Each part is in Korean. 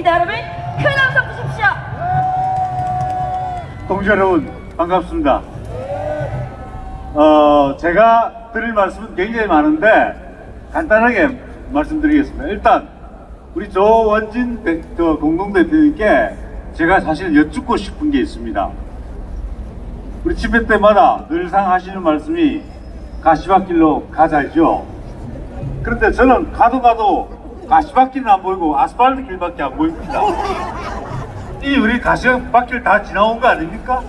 있습니다. 여러분 큰 함성 주십시오. 동지 여러분 반갑습니다. 어, 제가 드릴 말씀은 굉장히 많은데 간단하게 말씀드리겠습니다. 일단 우리 조원진 대, 그 공동대표님께 제가 사실 여쭙고 싶은 게 있습니다. 우리 집회 때마다 늘상 하시는 말씀이 가시밭길로 가자죠. 그런데 저는 가도 가도 가시밭길은 안 보이고 아스팔트 길밖에 안 보입니다. 이 우리 가시밭길 다 지나온 거 아닙니까?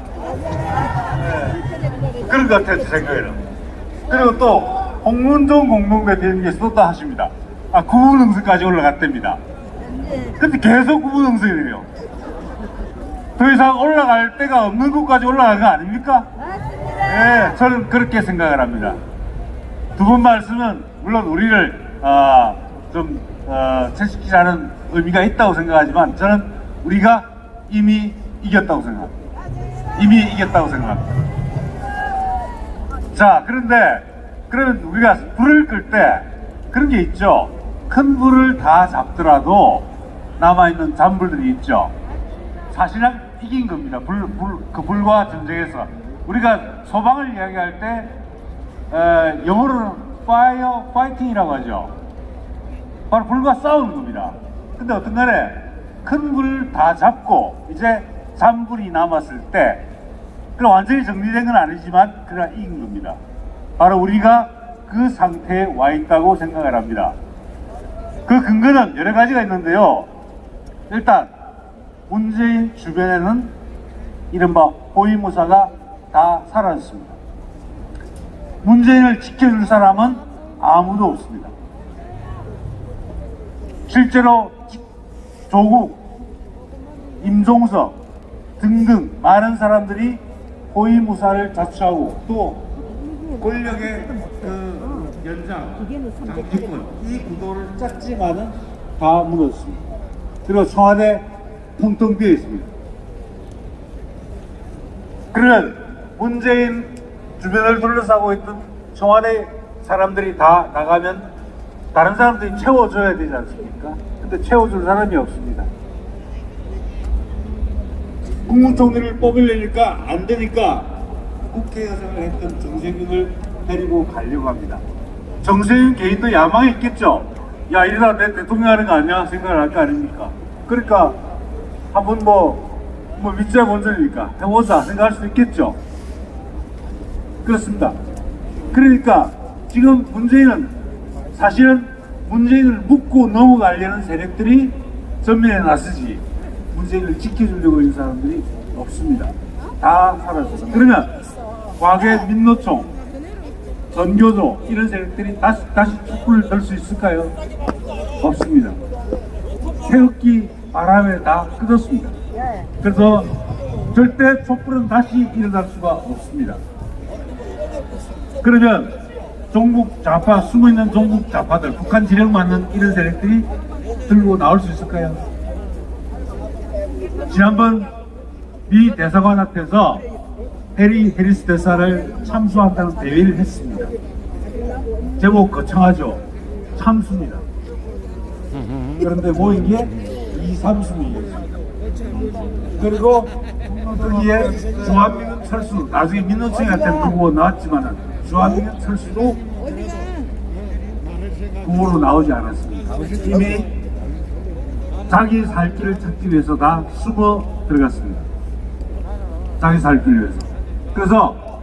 네. 그런 것 같아요, 제 생각에는. 그리고 또, 홍문종 공동대표님께서도 또 하십니다. 아, 구분응선까지 올라갔답니다. 근데 계속 구분응선이래요. 더 이상 올라갈 데가 없는 곳까지 올라간 거 아닙니까? 네, 저는 그렇게 생각을 합니다. 두 분 말씀은 물론 우리를 어, 좀 어, 채식시라는 의미가 있다고 생각하지만 저는 우리가 이미 이겼다고 생각합니다. 이미 이겼다고 생각합니다. 자, 그런데 그러면 우리가 불을 끌 때 그런 게 있죠. 큰 불을 다 잡더라도 남아있는 잔불들이 있죠. 사실은 이긴 겁니다. 불, 불, 그 불과 전쟁에서. 우리가 소방을 이야기할 때, 에, 영어로는 fire fighting이라고 하죠. 바로 불과 싸우는 겁니다. 근데 어떤 간에 큰 불을 다 잡고 이제 잔불이 남았을 때, 그 완전히 정리된 건 아니지만, 그가 이긴 겁니다. 바로 우리가 그 상태에 와 있다고 생각을 합니다. 그 근거는 여러 가지가 있는데요. 일단, 문재인 주변에는 이른바 호위무사가 다 사라졌습니다. 문재인을 지켜줄 사람은 아무도 없습니다. 실제로 조국, 임종석 등등 많은 사람들이 호위무사를 자처하고 또 권력의 그 연장, 장기권 이 구도를 짰지만은 다 무너졌습니다. 그리고 청와대 텅텅 비어 있습니다. 그러면 문재인 주변을 둘러싸고 있던 청와대 사람들이 다 나가면 다른 사람들이 채워줘야 되지 않습니까? 근데 채워줄 사람이 없습니다. 국무총리를 뽑으려니까 안 되니까 국회의장을 했던 정세균을 데리고 가려고 합니다. 정세균 개인도 야망이 있겠죠? 야, 이러다 내 대통령 하는 거 아니야? 생각을 할 거 아닙니까? 그러니까 한번 뭐, 뭐 밑자 먼저니까 해보자 생각할 수 있겠죠? 그렇습니다. 그러니까 지금 문재인은 사실은 문재인을 묻고 넘어가려는 세력들이 전면에 나서지 문재인을 지켜주려고 있는 사람들이 없습니다. 다 사라졌어. 그러면 과거의 민노총, 전교조 이런 세력들이 다시 다시 촛불을 들 수 있을까요? 없습니다. 태극기 바람에 다 끄졌습니다. 그래서 절대 촛불은 다시 일어날 수가 없습니다. 그러면 종북 좌파 숨어 있는 종북 좌파들 북한 지령 맞는 이런 세력들이 들고 나올 수 있을까요? 지난번 미 대사관 앞에서 해리 해리스 대사를 참수한다는 대회를 했습니다. 제목 거창하죠. 참수입니다. 그런데 모인 게 2, 3순위였습니다. 그리고 거기에 중화민은 철수, 나중에 민노총한테는 그 후보 나왔지만 중 화민은 철수도 후보로 나오지 않았습니다. 이미 자기 살 길을 찾기 위해서 다 숨어 들어갔습니다. 자기 살 길을 위해서. 그래서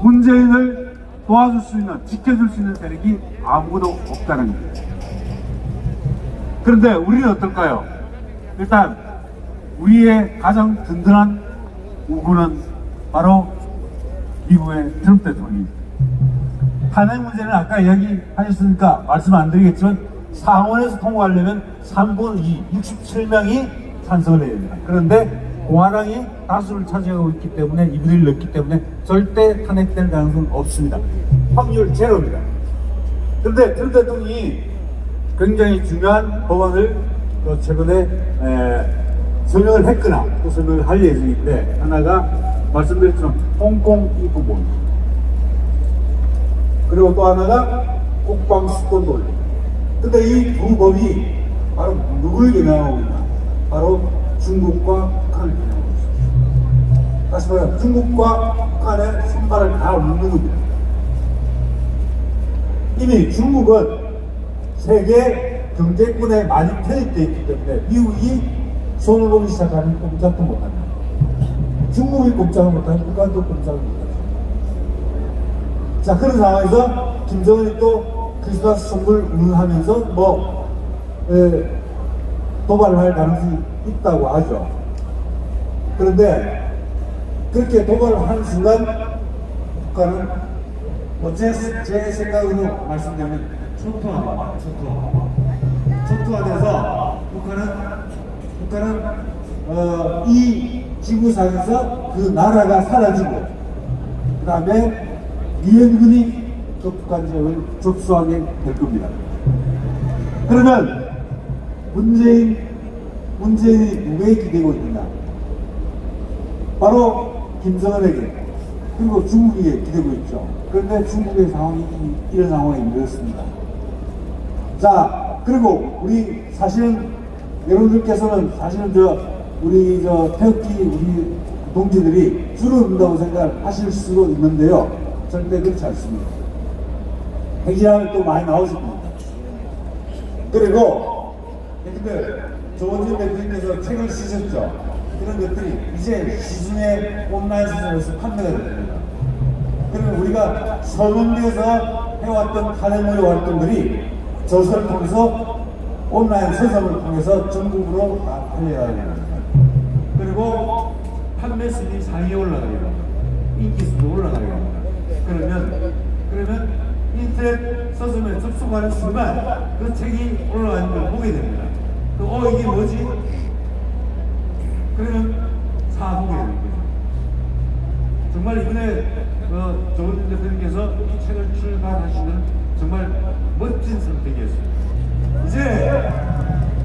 문재인을 도와줄 수 있는, 지켜줄 수 있는 세력이 아무도 없다는 거예요. 그런데 우리는 어떨까요? 일단 우리의 가장 든든한 우구는 바로 미국의 트럼프 대통령입니다. 탄핵 문제는 아까 이야기 하셨으니까 말씀 안 드리겠지만 상원에서 통과하려면 3분 2, 67명이 찬성을 해야 됩니다. 그런데 공화당이 다수를 차지하고 있기 때문에 이분을 넣기 때문에 절대 탄핵될 가능성은 없습니다. 확률 제로입니다. 그런데 트럼프 대통령이 굉장히 중요한 법안을 또 최근에 에, 설명을 했거나 또 설명을 할 예정인데 하나가 말씀드렸지만 홍콩 입국법입니다. 그리고 또 하나가 국방 수권 돌리. 근데 이 두 법이 바로 영향하고 있나? 바로 중국과 북한을 겨냥하고 있습니다. 다시 말해 중국과 북한의 손발을 다 묶는 겁니다. 이미 중국은 세계 경제권에 많이 편입되어 있기 때문에 미국이 손을 보기 시작하면 꼼짝도 못합니다. 중국이 꼼짝을 못하면 북한도 꼼짝을 못합니다. 자 그런 상황에서 김정은이 또 크리스마스 선물 운운하면서 뭐 에, 도발을 할 가능성이 있다고 하죠. 그런데 그렇게 도발을 하는 순간 북한은 뭐제 제 생각으로 말씀드리면 초토화됩니다. 초토화. 초토화돼서 북한은 북한은 어, 이 지구상에서 그 나라가 사라지고 그 다음에 미연군이 그 북한 지역을 접수하게 될 겁니다. 그러면 문재인 문재인이 누구에 기대고 있느냐? 바로 김정은에게 그리고 중국에게 기대고 있죠. 그런데 중국의 상황이 이- 이런 상황에 이르렀습니다. 자, 그리고 우리 사실은 여러분들께서는 사실은 저 우리 저 태극기 우리 동지들이 줄어든다고 생각하실 수도 있는데요. 절대 그렇지 않습니다. 핵이라면 또 많이 나오실 겁니다. 그리고 근데 조원진 대표님께서 책을 쓰셨죠. 이런 것들이 이제 시중에 온라인 시장에서 판매가 됩니다. 그러면 우리가 서문대에서 해왔던 탄핵무효 활동들이 저서를 통해서 온라인 서점을 통해서 전국으로 다 팔려야 됩니다. 그리고 판매 상위에 올라가야 됩니다. 인기 올라가야 됩니다. 그러면 그러면 인터넷 서점에 접속하는 순간 그 책이 올라가는 걸 보게 됩니다. 그, 어 이게 뭐지? 그러면 사보게 되는 거죠. 정말 이번에 어, 조은진 대표님께서 이 책을 출간하시는 정말 멋진 선택이었습니다. 이제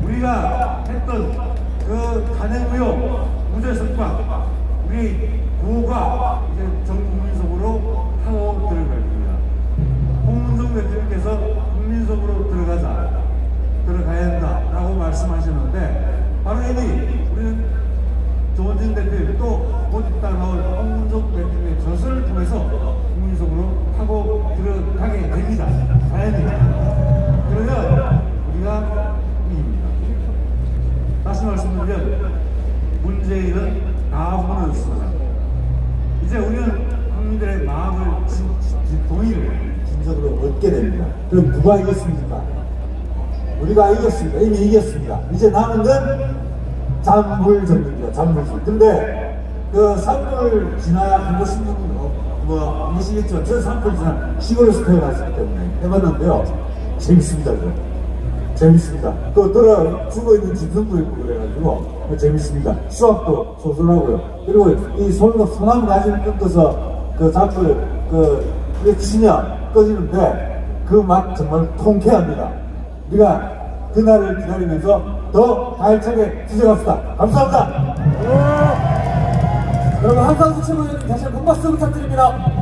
우리가 했던 그 간행무효 무죄석방 우리 구호가 이제 전 조원진 대표님 또 곧 있다 나올 홍문석 대표님의 저서를 통해서 국민 속으로 하고 들어가게 됩니다. 당연히 그러면 우리가 이깁니다. 다시 말씀드리면 문재인은 다 무너졌습니다. 이제 우리는 국민들의 마음을 진, 진, 동의를 진정으로 얻게 됩니다. 그럼 누가 이겼습니까? 우리가 이겼습니다. 이미 이겼습니다. 이제 남은 건 잔불 정리입니다. 잔불. 근데 그 산불 지나 한 것은 뭐 아시겠죠? 저 산불 지나 시골에서 태어났기 때문에 해봤는데요. 재밌습니다. 그거. 재밌습니다. 또 돌아 죽어 있는 짐승도 있고 그래가지고 재밌습니다. 수학도 소설하고요. 그리고 이 손, 소나무 가지를 끊고서 그 잡을 그 치면 꺼지는데 그 맛 정말 통쾌합니다. 우리가 그날을 기다리면서 더 알차게 지져갑시다. 감사합니다. 여러분 한상수 최고위원님 다시 한번 박수 부탁드립니다.